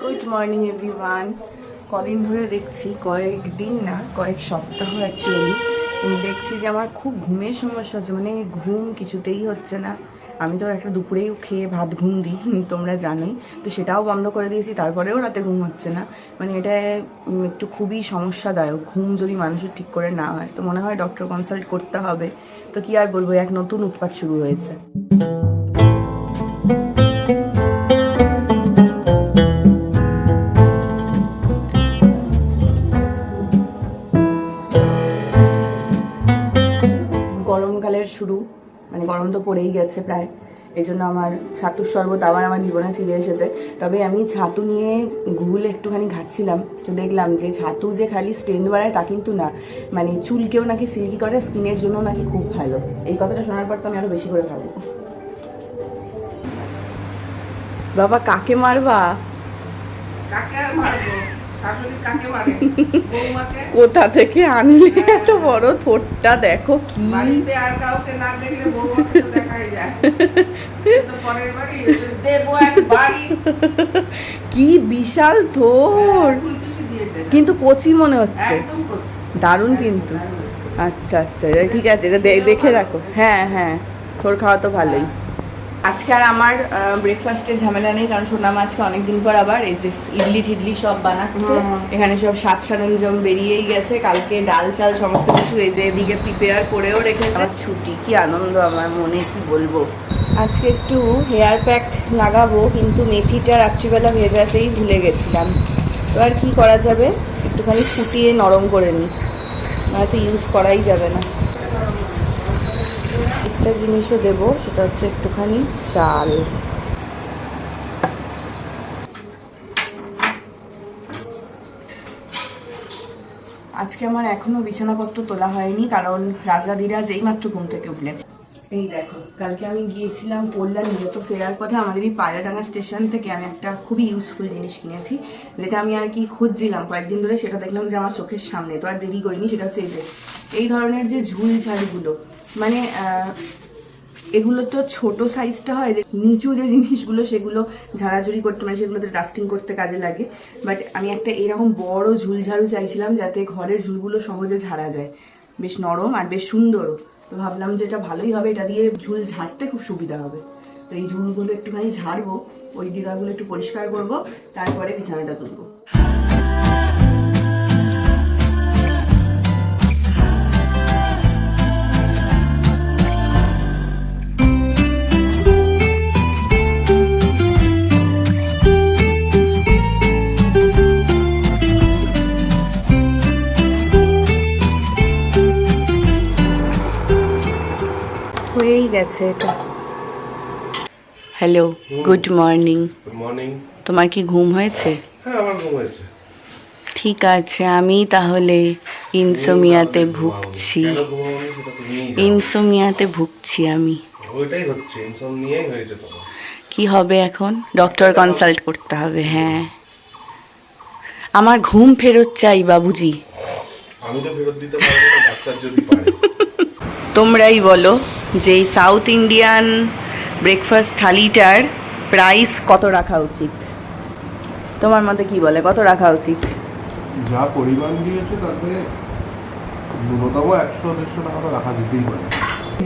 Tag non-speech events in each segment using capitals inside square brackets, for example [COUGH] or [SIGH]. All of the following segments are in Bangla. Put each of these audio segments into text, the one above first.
গুড মর্নিং এভরিওয়ান কদিন ধরে দেখছি কয়েকদিন না, কয়েক সপ্তাহ অ্যাকচুয়ালি দেখছি যে আমার খুব ঘুমের সমস্যা হচ্ছে মানে ঘুম কিছুতেই হচ্ছে না। আমি তো একটা দুপুরেও খেয়ে ভাত ঘুম দিই, [LAUGHS] তোমরা জানোই। তো সেটাও বন্ধ করে দিয়েছি, তারপরেও রাতে ঘুম হচ্ছে না। মানে এটা একটু খুবই সমস্যাদায়ক, ঘুম যদি মানুষের ঠিক করে না হয়, তো মনে হয় ডক্টর কনসাল্ট করতে হবে। তো কি আর বলব, এক নতুন উৎপাত শুরু হয়েছে। গেছে প্রায়। এই জন্য আমার ছাতুর শরবত আবার আমার জীবনে ফিরে এসেছে। তবে আমি ছাতু নিয়ে গুগলে একটুখানি ঘাটছিলাম, তো দেখলাম যে ছাতু যে খালি স্ট্রেন বাড়ায় তা কিন্তু না। মানে চুলকেও নাকি সিল্কি করে, স্কিনের জন্য নাকি খুব ভালো। এই কথাটা শোনার পর তো আমি আরও বেশি করে খাব বাবা, কাকে মারবা? কাকে আর মারবো? কোথা থেকে আনলে এত বড় থোটটা দেখো কি? আর কাউকে না দেখলে দেখাই যায়। কি বিশাল থোর কিন্তু কচি মনে হচ্ছে। দারুণ কিন্তু। আচ্ছা আচ্ছা এটা ঠিক আছে এটা দেখে রাখো। হ্যাঁ হ্যাঁ তোর খাওয়া তো ভালোই। আজকে আর আমার ব্রেকফাস্টের ঝামেলা নেই কারণ সোনাম আজকে অনেকদিন পর আবার এই যে ইডলি টিডলি সব বানাচ্ছে। এখানে সব সাত সরঞ্জাম বেরিয়েই গেছে কালকে ডাল চাল সমস্ত কিছু এই যে এদিকে প্রিপেয়ার করেও রেখেছে। আমার ছুটি কি আনন্দ আমার মনে কি বলব? আজকে একটু হেয়ার প্যাক লাগাবো কিন্তু মেথিটা রাত্রিবেলা ভেজাতেই ভুলে গেছিলাম। তো আর কি করা যাবে? একটুখানি ফুটিয়ে নরম করে নিই নয়তো ইউজ করাই যাবে না। একটা জিনিসও দেবো, সেটা হচ্ছে একটুখানি চাল। আজকে আমার এখনও বিছানাপত্র তোলা হয়নি, কারণ রাজাদিরা যেই মাত্র ঘুম থেকে উঠলেন। এই দেখো, কালকে আমি গিয়েছিলাম কল্যাণী তো ফেরার পথে আমাদের এই পায়রাডাঙ্গা স্টেশন থেকে আমি একটা খুবই ইউজফুল জিনিস কিনেছি, যেটা আমি আর কি খুঁজছিলাম কয়েকদিন ধরে, সেটা দেখলাম যে আমার চোখের সামনে, তো আর দেরি করিনি, সেটা হচ্ছে এই যে, এই ধরনের যে ঝুল ঝাড়গুলো মানে এগুলো তো ছোট সাইজটা হয় যে নিচু যে জিনিসগুলো সেগুলো ঝাড়াঝুড়ি করতে মানে সেগুলোতে ডাস্টিং করতে কাজে লাগে। বাট আমি একটা এরকম বড় ঝুলঝাড়ু চাইছিলাম যাতে ঘরের ঝুলগুলো সহজে ঝাড়া যায়। বেশ নরম আর বেশ সুন্দরও। তো ভাবলাম যে এটা ভালোই হবে, এটা দিয়ে ঝুল ঝাড়তে খুব সুবিধা হবে। তো এই ঝুলগুলো একটুখানি ঝাড়বো, ওই দিঘাগুলো একটু পরিষ্কার করব, তারপরে বিছানাটা তুলবো। হয়েই গেছে এটা। Hello good morning good morning তোমার কি ঘুম হয়েছে? হ্যাঁ আমার ঘুম হয়েছে। ঠিক আছে আমি তাহলে ইনসোমিয়াতে ভুগছি। ইনসোমিয়াতে ভুগছি আমি। ওইটাই হচ্ছে ইনসম নিয়েই হয়েছে তোমার কি হবে এখন? ডক্টর কনসাল্ট করতে হবে হ্যাঁ। আমার ঘুম ফেরত চাই বাবুজি। আমি তো ফেরত দিতে পারব না ডাক্তার যদি পারে। তোমরাই বলো যে এই সাউথ ইন্ডিয়ান ব্রেকফাস্ট থালিটার প্রাইস কত রাখা উচিত? তোমার মতে কি বলে? কত রাখা উচিত? যা পরিমাণ দিয়েছে তাতে ন্যূনতম একশো দেড়শো টাকা রাখা যেতেই পারে।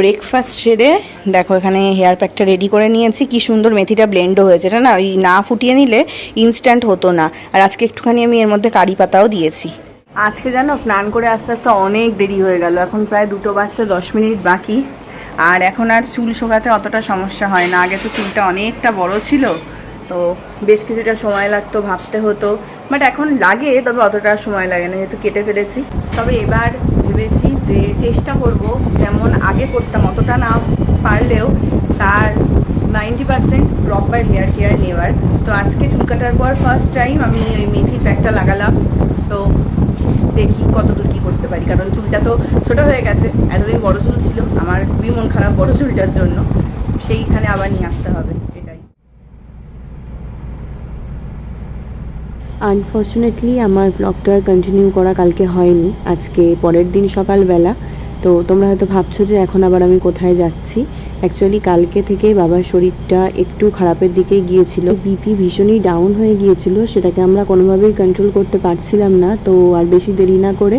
ব্রেকফাস্ট সেরে দেখো এখানে হেয়ার প্যাকটা রেডি করে নিয়েছি। কি সুন্দর মেথিটা ব্লেন্ডও হয়েছে এটা না? ওই না ফুটিয়ে নিলে ইনস্ট্যান্ট হতো না। আর আজকে একটুখানি আমি এর মধ্যে কারি পাতাও দিয়েছি। আজকে জানো, স্নান করে আস্তে আস্তে অনেক দেরি হয়ে গেল। এখন প্রায় দুটো বাজতে দশ মিনিট বাকি। আর এখন আর চুল শোকাতে অতটা সমস্যা হয় না। আগে তো চুলটা অনেকটা বড় ছিল, তো বেশ কিছুটা সময় লাগতো ভাবতে হতো। বাট এখন লাগে, তবে অতটা সময় লাগে না, যেহেতু কেটে ফেলেছি। তবে এবার ভেবেছি যে চেষ্টা করব, যেমন আগে করতাম, অতটা না পারলেও তার ninety percent proper hair care নেওয়ার। তো আজকে চুল কাটার পর ফার্স্ট টাইম আমি ওই মেথির প্যাকটা লাগালাম। তো দেখি কতদূর কি করতে পারি। কারণ চুলটা তো ছোট হয়ে গেছে, এতদিন বড় চুল ছিল, আমার খুবই মন খারাপ বড় চুলটার জন্য। সেইখানে আবার নিয়ে আসতে হবে আনফর্চুনেটলি আমার ব্লগটা কন্টিনিউ করা কালকে হয়নি। আজকে পরের দিন সকালবেলা। তো তোমরা হয়তো ভাবছ যে এখন আবার আমি কোথায় যাচ্ছি। অ্যাকচুয়ালি কালকে থেকে বাবার শরীরটা একটু খারাপের দিকে গিয়েছিল। বিপি ভীষণই ডাউন হয়ে গিয়েছিল, সেটাকে আমরা কোনোভাবেই কন্ট্রোল করতে পারছিলাম না। তো আর বেশি দেরি না করে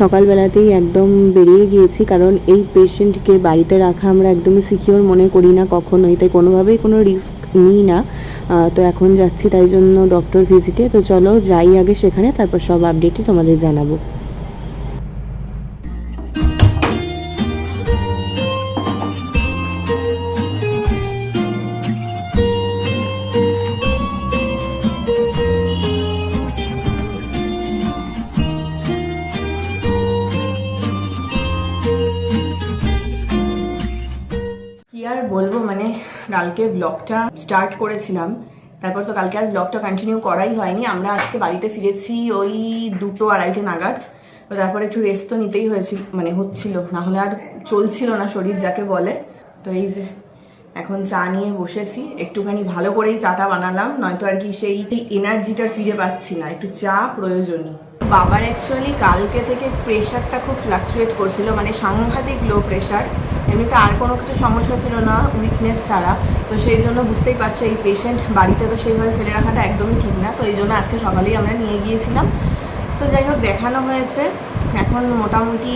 সকালবেলাতেই একদম বেরিয়ে গিয়েছি, কারণ এই পেশেন্টকে বাড়িতে রাখা আমরা একদমই সিকিওর মনে করি না কখনোই। তাই কোনোভাবেই কোনো রিস্ক নিই না। তো এখন যাচ্ছি, তাই জন্য ডক্টর ভিজিটে তো চলো যাই আগে সেখানে, তারপর সব আপডেটই তোমাদের জানাব। কালকে ব্লগটা স্টার্ট করেছিলাম। তারপর তো কালকে আর ব্লগটা কন্টিনিউ করাই হয়নি। আমরা আজকে বাড়িতে ফিরেছি ওই দুটো আড়াইটে নাগাদ। তো তারপর একটু রেস্ট তো নিতেই হয়েছিল মানে হচ্ছিল। না হলে আর চলছিল না শরীর যাকে বলে। তো এই যে, এখন চা নিয়ে বসেছি। একটুখানি ভালো করেই চাটা বানালাম। নয়তো আর কি সেই এনার্জিটা ফিরে পাচ্ছি না। একটু চা প্রয়োজনই বাবার অ্যাকচুয়ালি কালকে থেকে প্রেশারটা খুব ফ্লাকচুয়েট করছিল মানে সাংঘাতিক লো প্রেশার এমনিতে আর কোনো কিছু সমস্যা ছিল না উইকনেস ছাড়া। তো সেই জন্য বুঝতেই পারছ, এই পেশেন্ট বাড়িতে তো সেইভাবে ফেলে রাখাটা একদমই ঠিক না। তো এই জন্য আজকে সকালেই আমরা নিয়ে গিয়েছিলাম। তো যাই হোক, দেখানো হয়েছে। এখন মোটামুটি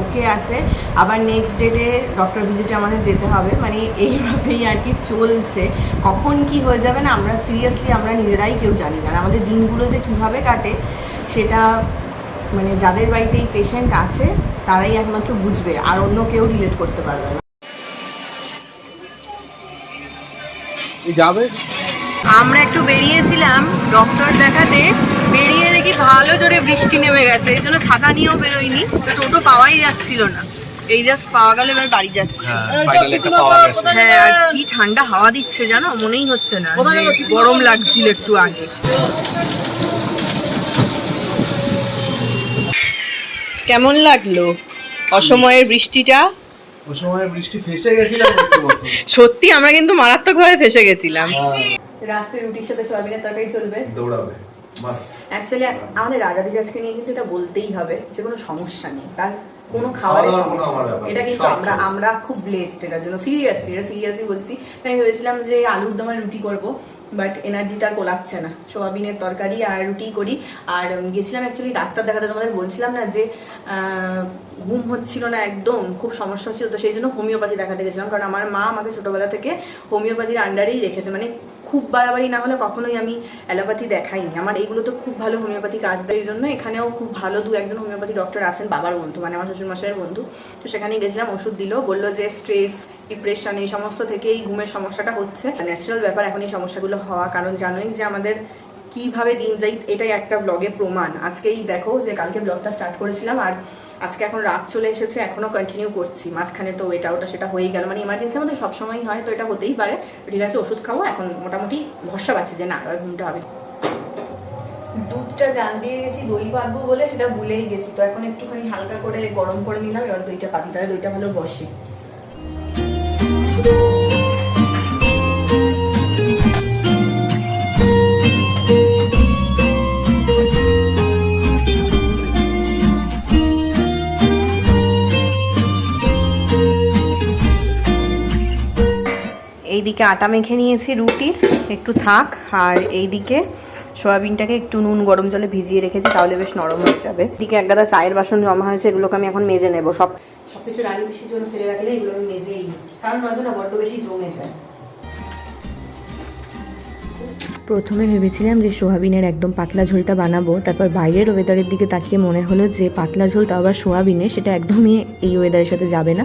ওকে আছে। আবার নেক্সট ডেটে ডক্টর ভিজিটে আমাদের যেতে হবে। মানে এইভাবেই আর কি চলছে। কখন কি হয়ে যাবে না, আমরা সিরিয়াসলি আমরা নিজেরাই কেউ জানি না। আমাদের দিনগুলো যে কীভাবে কাটে সেটা মানে যাদের বাড়িতে এই পেশেন্ট আছে তারাই একমাত্র বুঝবে আর অন্য কেউ রিলেট করতে পারবে না। যাবে? আমরা একটু বেরিয়েছিলাম ডক্টর দেখাতে বেরিয়ে দেখি ভালো জোরে বৃষ্টি নেমে গেছে এই জন্য ছাতা নিয়েও বেরোয়নি টোটো পাওয়াই যাচ্ছিল না। এই জাস্ট পাওয়া গেল এবার বাড়ি যাচ্ছি। ফাইনালি পাওয়া গেছে। হ্যাঁ আর কি ঠান্ডা হাওয়া দিচ্ছে জানো মনেই হচ্ছে না গরম লাগছিল একটু আগে। কেমন লাগল? অসময়ের বৃষ্টিটা? সময় বৃষ্টি ফেসে গেছিলাম সত্যি আমরা কিন্তু মারাত্মকভাবে ফেসে গেছিলাম। রাত্রে রুটির সাথে সয়াবিনের তরকারি চলবে। দৌড়াবে অ্যাকচুয়ালি আমাদের রাজা দিদাসকে নিয়ে কিন্তু এটা বলতেই হবে যে কোনো সমস্যা নেই। তার কোনো খাওয়া খাওয়ার এটা কিন্তু আমরা আমরা খুব ব্লেসড এটার জন্য। সিরিয়াসলি এটা সিরিয়াসলি বলছি। তাই আমি ভেবেছিলাম যে আলুর দমের রুটি করব। বাট এনার্জিটা কোলাচ্ছে না। সোয়াবিনের তরকারি আর রুটি করি। আর গেছিলাম অ্যাকচুয়ালি ডাক্তার দেখাতে, তোমাদের বলছিলাম না যে ঘুম হচ্ছিল না একদম, খুব সমস্যা ছিল তো সেই জন্য হোমিওপ্যাথি দেখাতে গেছিলাম। কারণ আমার মা আমাকে ছোটোবেলা থেকে হোমিওপ্যাথির আন্ডারেই রেখেছে। মানে খুব বাড়াবাড়ি না হলে কখনোই আমি অ্যালোপ্যাথি দেখাইনি। আমার এইগুলো তো খুব ভালো হোমিওপ্যাথি কাজ দেয় এই জন্য। এখানেও খুব ভালো দু একজন হোমিওপ্যাথি ডক্টর আছেন, বাবার বন্ধু মানে আমার শ্বশুর মশাইয়ের বন্ধু। তো সেখানে গেছিলাম, ওষুধ দিল। বলল যে স্ট্রেস ডিপ্রেশন এই সমস্ত থেকে এই ঘুমের সমস্যাটা হচ্ছে। ন্যাচারাল ব্যাপার এখন এই সমস্যাগুলো হওয়া, কারণ জানোই যে আমাদের কীভাবে দিন যাই এটাই একটা ব্লগে প্রমাণ। আজকেই দেখো যে কালকে ব্লগটা স্টার্ট করেছিলাম, আর আজকে এখন রাত চলে এসেছে, এখনও কন্টিনিউ করছি। মাঝখানে তো এটা ওটা সেটা হয়েই গেল। মানে ইমার্জেন্সি আমাদের সবসময়ই হয়, তো এটা হতেই পারে। ঠিক আছে, ওষুধ খাব, এখন মোটামুটি ভরসা পাচ্ছি যে না আর ঘুমটা হবে। দুধটা জাল দিয়ে গেছি, দই পাতবো বলে সেটা ভুলেই গেছি। তো এখন একটুখানি হালকা করে গরম করে নিলাম, এবার দইটা পাতি, তাহলে দইটা ভালো বসে। এইদিকে আটা মেখে নিয়েছি রুটির একটু থাক আর এইদিকে সয়াবিনটাকে একটু নুন, গরম জলে ভিজিয়ে রেখেছি, তাহলে বেশ নরম হয়ে যাবে। এদিকে এক গাদা চায়ের বাসন জমা হয়েছে, এগুলোকে আমি এখন মেজে নেব। সব কিছু জন্য ফেলে রাখলে এগুলো আমি মেজেই কারণ নয়তো না, বড্ড বেশি জমে যায়। প্রথমে ভেবেছিলাম যে সোয়াবিনের একদম পাতলা ঝোলটা বানাবো, তারপর বাইরের ওয়েদারের দিকে তাকিয়ে মনে হলো যে পাতলা ঝোলটা আবার সোয়াবিনে সেটা একদমই এই ওয়েদারের সাথে যাবে না।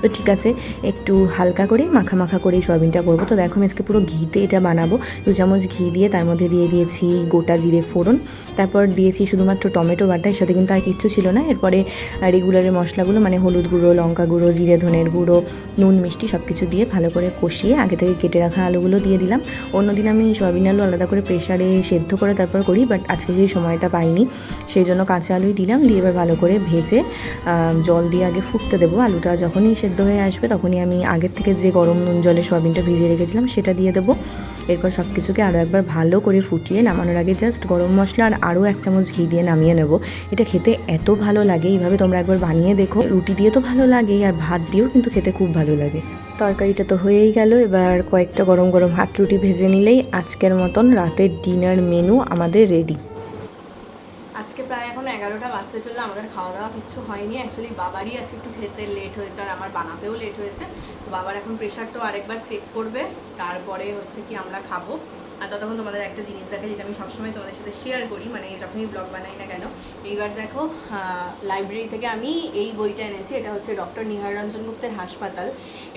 তো ঠিক আছে, একটু হালকা করে মাখা মাখা করে সোয়াবিনটা করব। তো দেখো আমি আজকে পুরো ঘিতে এটা বানাবো। দু চামচ ঘি দিয়ে তার মধ্যে দিয়ে দিয়েছি গোটা জিরে ফোড়ন। তারপর দিয়েছি শুধুমাত্র টমেটো বাটা, এর সাথে কিন্তু আর কিচ্ছু ছিল না। এরপরে রেগুলারের মশলাগুলো মানে হলুদ গুঁড়ো, লঙ্কা গুঁড়ো, জিরে ধনের গুঁড়ো, নুন, মিষ্টি সব কিছু দিয়ে ভালো করে কষিয়ে আগে থেকে কেটে রাখা আলুগুলো দিয়ে দিলাম। অন্যদিন আমি সয়াবিন আলু আলাদা করে প্রেশারে সেদ্ধ করে তারপর করি বাট আজকে সেই সময়টা পাইনি, সেই জন্য কাঁচা আলুই দিলাম। দিয়ে এবার ভালো করে ভেজে জল দিয়ে আগে ফুটতে দেবো। আলুটা যখনই সেদ্ধ হয়ে আসবে, তখনই আমি আগের থেকে যে গরম নুন জলে সয়াবিনটা ভিজিয়ে রেখেছিলাম সেটা দিয়ে দেবো। এরপর সব কিছুকে আরও একবার ভালো করে ফুটিয়ে নামানোর আগে জাস্ট গরম মশলা আর আরও এক চামচ ঘি দিয়ে নামিয়ে নেব। এটা খেতে এত ভালো লাগে, এইভাবে তোমরা একবার বানিয়ে দেখো। রুটি দিয়ে তো ভালো লাগেই আর ভাত দিয়েও কিন্তু খেতে খুব ভালো লাগে। তরকারিটা তো হয়েই গেল, এবার কয়েকটা গরম গরম হাত রুটি ভেজে নিলেই আজকের মতন রাতের ডিনার মেনু আমাদের রেডি আজকে প্রায় এখন এগারোটা বাজতে চলল, আমাদের খাওয়া দাওয়া কিছু হয়নি। অ্যাকচুয়ালি বাবারই আজকে একটু খেতে লেট হয়েছে আর আমার বানাতেও লেট হয়েছে। তো বাবার এখন প্রেশারটাও আরেকবার চেক করবে, তারপরে হচ্ছে কি আমরা খাব। আর ততক্ষণ তোমাদের একটা জিনিস দেখে যেটা আমি সবসময় তোমাদের সাথে শেয়ার করি মানে যখনই ব্লগ বানাই না কেন। এইবার দেখো লাইব্রেরি থেকে আমি এই বইটা এনেছি, এটা হচ্ছে ডক্টর নিহার রঞ্জন গুপ্তের হাসপাতাল।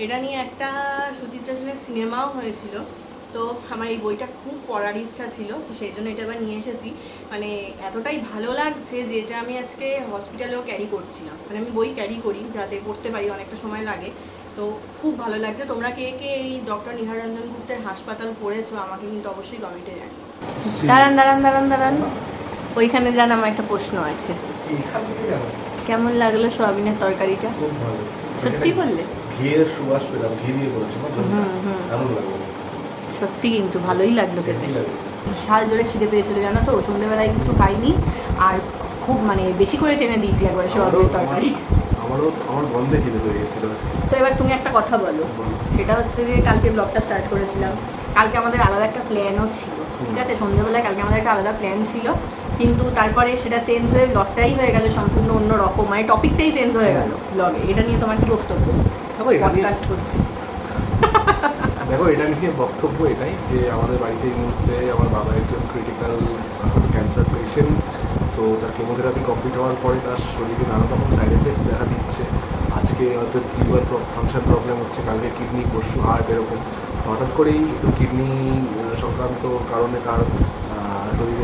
এটা নিয়ে একটা সুচিত্রা সেনের সিনেমাও হয়েছিল। তো আমার এই বইটা খুব পড়ার ইচ্ছা ছিল তো সেই জন্য এটা আবার নিয়ে এসেছি। মানে এতটাই ভালো লাগছে যে এটা আমি আজকে হসপিটালেও ক্যারি করছিলাম। মানে আমি বই ক্যারি করি যাতে পড়তে পারি অনেকটা সময় লাগে। তো খুব ভালো লাগছে। তোমরা কে কে এই ডক্টর নিহারঞ্জন গুপ্তের হাসপাতাল পড়েছো আমাকে কিন্তু অবশ্যই কমেন্টে জানি দাঁড়ান দাঁড়ান দাঁড়ান দাঁড়ান। ওইখানে যান আমার একটা প্রশ্ন আছে। কেমন লাগল সোয়াবিনের তরকারিটা? সত্যি বললে? ঘিয়ের সুবাস পেলাম ঘি দিয়ে করেছে না হুম, হুম। দারুণ লাগল। সত্যি কিন্তু ভালোই লাগল খেতে। শাল জোরে খিদে পেয়েছিল জানো তো? সন্ধ্যেবেলায় কিছু খাইনি আর খুব মানে বেশি করে টেনে দিয়েছি একবার আমারও তরকারি। আমারও আমার গন্ধে খিদে পেয়ে গেছিল তো এবার তুমি একটা কথা বলো। সেটা হচ্ছে যে কালকে ব্লগটা স্টার্ট করেছিলাম। কালকে আমাদের আলাদা একটা প্ল্যানও ছিল ঠিক আছে? সন্ধ্যেবেলায় কালকে আমাদের একটা আলাদা প্ল্যান ছিল কিন্তু তারপরে সেটা চেঞ্জ হয়ে ব্লগটাই হয়ে গেল সম্পূর্ণ অন্য রকম। মানে টপিকটাই চেঞ্জ হয়ে গেল ব্লগে এটা নিয়ে তোমার কি বক্তব্য? পডকাস্ট করছি। দেখো, এটা নিয়ে বক্তব্য এটাই যে আমাদের বাড়িতে এই মুহূর্তে আমার বাবা একজন ক্রিটিক্যাল ক্যান্সার পেশেন্ট তো তার কেমোথেরাপি কমপ্লিট হওয়ার পরে তার শরীরে নানা রকম সাইড এফেক্টস দেখা দিচ্ছে। আজকে হয়তো লিভার ফাংশন প্রবলেম হচ্ছে, কালকে কিডনি পরশু হার্ট এরকম। হঠাৎ করেই কিডনি সংক্রান্ত কারণে তার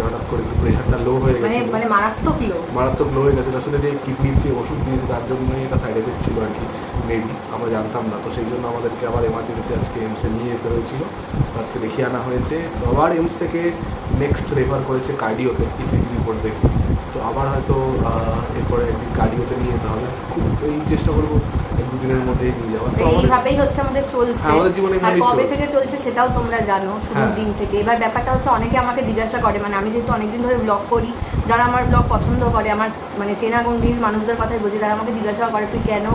হঠাৎ করে একটু প্রেশারটা লো হয়ে মানে গেছে মানে মারাত্মক লো মারাত্মক লো হয়ে গেছে আসলে যে কিডনির যে ওষুধ দিয়েছে তার জন্যই এটা সাইড এফেক্ট ছিল আর কি। মেবি আমরা জানতাম না। তো সেই জন্য আমাদেরকে আবার এমার্জেন্সি আজকে এমসে নিয়ে যেতে হয়েছিল। আজকে দেখিয়ে আনা হয়েছে। আবার এমস থেকে নেক্সট রেফার করেছে কার্ডিওতে ইসিজি রিপোর্ট দেখে। তো আবার হয়তো এরপরে একদিন কার্ডিওতে নিয়ে যেতে হবে। খুব এই চেষ্টা করব এক দুদিনের মধ্যেই নিয়ে যাওয়ার। এইভাবেই হচ্ছে আমাদের চলছে। হ্যাঁ, আমাদের জীবনে এইভাবেই কবে থেকে চলছে সেটাও তোমরা জানো শুরুর হ্যাঁ। দিন থেকে। এবার ব্যাপারটা হচ্ছে অনেকে আমাকে জিজ্ঞাসা করে মানে আমি যেহেতু অনেকদিন ধরে ব্লগ করি যারা আমার ব্লগ পছন্দ করে আমার মানে চেনা গণ্ডির মানুষদের কথাই বুঝি তারা আমাকে জিজ্ঞাসা করে তুই কেন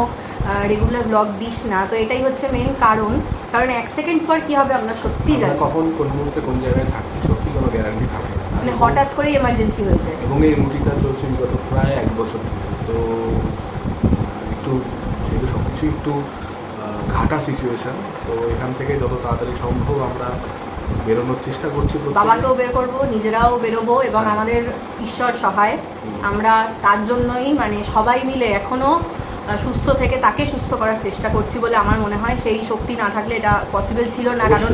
রেগুলার ব্লগ দিস না? তো এটাই হচ্ছে মেন কারণ। কারণ এক সেকেন্ড পর কি হবে আমরা সত্যি আমরা জানি। কখন কোন মুহূর্তে কোন জায়গায় থাকি সত্যি কোনো গ্যারান্টি থাকে না। মানে হঠাৎ করেই এমার্জেন্সি হয়ে যায়। এবং এই রুটিনটা চলছে বিগত প্রায় এক বছর ধরে। তো একটু সেহেতু সব কিছু একটু ঘাটা সিচুয়েশন তো এখান থেকে যত তাড়াতাড়ি সম্ভব আমরা বেরোনোর চেষ্টা করছি। বাবাকেও বের করব নিজেরাও বেরোবো এবং হ্যাঁ। আমাদের ঈশ্বর সহায়। আমরা তার জন্যই মানে সবাই মিলে এখনও সুস্থ থেকে তাকে সুস্থ করার চেষ্টা করছি বলে আমার মনে হয়। সেই শক্তি না থাকলে এটা পসিবল ছিল না কারণ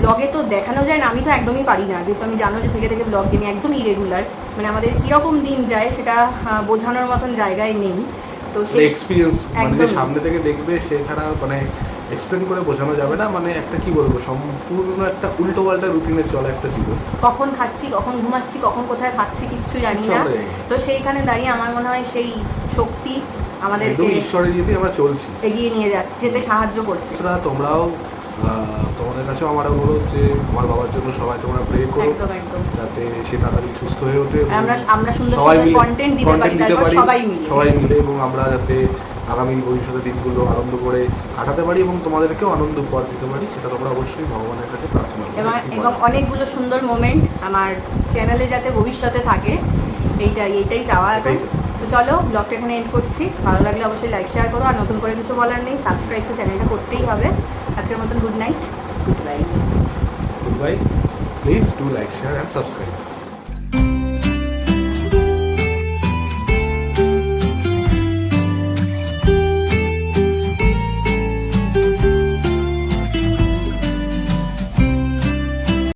ব্লগে তো দেখানো যায় না আমি তো একদমই পারি না। যেহেতু আমি জানো যে থেকে থেকে ব্লগ আমি একদমই ইরেগুলার মানে আমাদের কীরকম দিন যায় সেটা বোঝানোর মতন জায়গায় নেই। তো সেই এক্সপিরিয়েন্স মানে যে সামনে থেকে দেখবে সে ছাড়া মানে এক্সপ্লেন করে বোঝানো যাবে না। মানে একটা কি বলব সম্পূর্ণ একটা উল্টো পাল্টা রুটিনে চলা একটা জীবন। কখন খাচ্ছি কখন ঘুমাচ্ছি কখন কোথায় খাচ্ছি কিচ্ছু জানি না। তো সেইখানে দাঁড়িয়ে আমার মনে হয় সেই শক্তি আমাদেরকে ঈশ্বরের ইয়েতে আমরা চলছি। এগিয়ে নিয়ে যাচ্ছে যেতে সাহায্য করছে। এছাড়া তোমরাও তোমাদের কাছেও আমার অনুরোধ যে আমার বাবার জন্য সবাই তোমরা প্রে করো। যাতে সে তাড়াতাড়ি সুস্থ হয়ে ওঠে আমরা আমরা সুন্দর সবাই মিলে কন্টেন্ট দিতে পারি সবাই মিলে। এবং আমরা যাতে আগামী ভবিষ্যতের দিনগুলো আনন্দ করে কাটাতে পারি এবং তোমাদেরকেও আনন্দ উপহার দিতে পারি সেটা তোমরা অবশ্যই ভগবানের কাছে প্রার্থনা করো। এবং এবং অনেকগুলো সুন্দর মোমেন্ট আমার চ্যানেলে যাতে ভবিষ্যতে থাকে। এইটাই এইটাই চাওয়া। তো চলো ব্লগটা এখানে এন্ড করছি। ভালো লাগলে অবশ্যই লাইক শেয়ার করো। আর নতুন করে কিছু বলার নেই সাবস্ক্রাইব তো চ্যানেলটা করতেই হবে। আজকের মতন good night good bye good bye please do like share and subscribe.